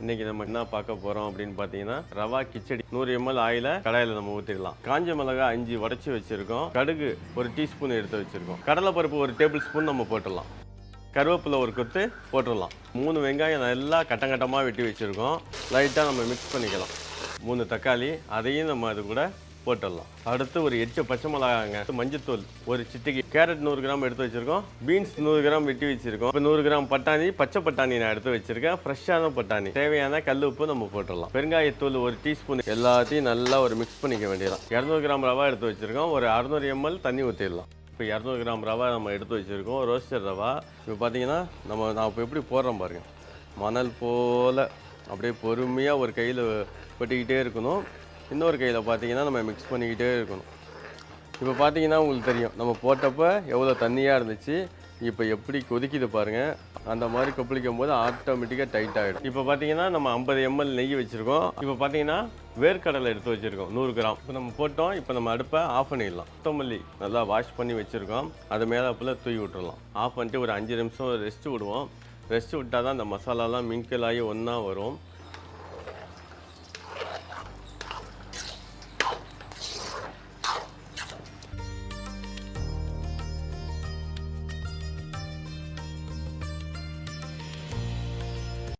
இன்னைக்கு நம்ம என்ன பார்க்க போறோம் அப்படின்னு பார்த்தீங்கன்னா ரவா கிச்சடி. நூறு எம்எல் ஆயில கடாயில நம்ம ஊற்றிடலாம் காஞ்ச மிளகாய் அஞ்சு உடச்சி வச்சிருக்கோம். கடுகு ஒரு டீஸ்பூன் எடுத்து வச்சிருக்கோம். கடலைப்பருப்பு ஒரு டேபிள் ஸ்பூன் நம்ம போட்டுடலாம். கருவேப்பிலை ஒரு கொத்து போட்டுடலாம். மூணு வெங்காயம் நல்லா கட்டங்கட்டமாக வெட்டி வச்சுருக்கோம். லைட்டாக நம்ம மிக்ஸ் பண்ணிக்கலாம். மூணு தக்காளி அதையும் நம்ம அது கூட போட்டுடலாம். அடுத்து ஒரு எட்டு பச்சை மிளகாங்க மஞ்சத்தூள் ஒரு சிட்டிக்கு கேரட் நூறு கிராம் எடுத்து வச்சுருக்கோம். பீன்ஸ் நூறு கிராம் வெட்டி வச்சுருக்கோம். இப்போ நூறு கிராம் பட்டாணி பச்சை பட்டாணி நான் எடுத்து வச்சுருக்கேன். ஃப்ரெஷ்ஷான பட்டாணி. தேவையான கல் உப்பு நம்ம போட்டுடலாம். பெருங்காயத்தூள் ஒரு டீஸ்பூன். எல்லாத்தையும் நல்லா ஒரு மிக்ஸ் பண்ணிக்க வேண்டியதான் இரநூறு கிராம் ரவா எடுத்து வச்சுருக்கோம். ஒரு அறுநூறு எம்எல் தண்ணி ஊற்றிடலாம் இப்போ இரநூறு கிராம் ரவா நம்ம எடுத்து வச்சுருக்கோம். ரோஸ்டர் ரவா. இப்போ பார்த்தீங்கன்னா நம்ம நான் இப்போ எப்படி போடுறோம் பாருங்கள் மணல் போல் அப்படியே பொறுமையாக ஒரு கையில் கொட்டிக்கிட்டே இருக்கணும். இன்னொரு கையில் பார்த்தீங்கன்னா நம்ம மிக்ஸ் பண்ணிக்கிட்டே இருக்கணும். இப்போ பார்த்தீங்கன்னா உங்களுக்கு தெரியும் நம்ம போட்டப்போ எவ்வளோ தண்ணியாக இருந்துச்சு இப்போ எப்படி கொதிக்குது பாருங்கள் அந்த மாதிரி கொப்பளிக்கும் போது ஆட்டோமேட்டிக்காக டைட் ஆகிடும் இப்போ பார்த்தீங்கன்னா நம்ம ஐம்பது எம்எல் நெய் வச்சுருக்கோம். இப்போ பார்த்தீங்கன்னா வேர்க்கடலை எடுத்து வச்சுருக்கோம் நூறு கிராம். இப்போ நம்ம போட்டோம் இப்போ நம்ம அடுப்பை ஆஃப் பண்ணிடலாம். கொத்தமல்லி நல்லா வாஷ் பண்ணி வச்சுருக்கோம். அது மேலே போல் தூவி விட்டுறலாம். ஆஃப் பண்ணிட்டு ஒரு அஞ்சு நிமிஷம் ரெஸ்ட் விடுவோம். ரெஸ்ட் விட்டால் தான் அந்த மசாலாலாம் மிங்கிள் ஆகி ஒன்றா வரும்.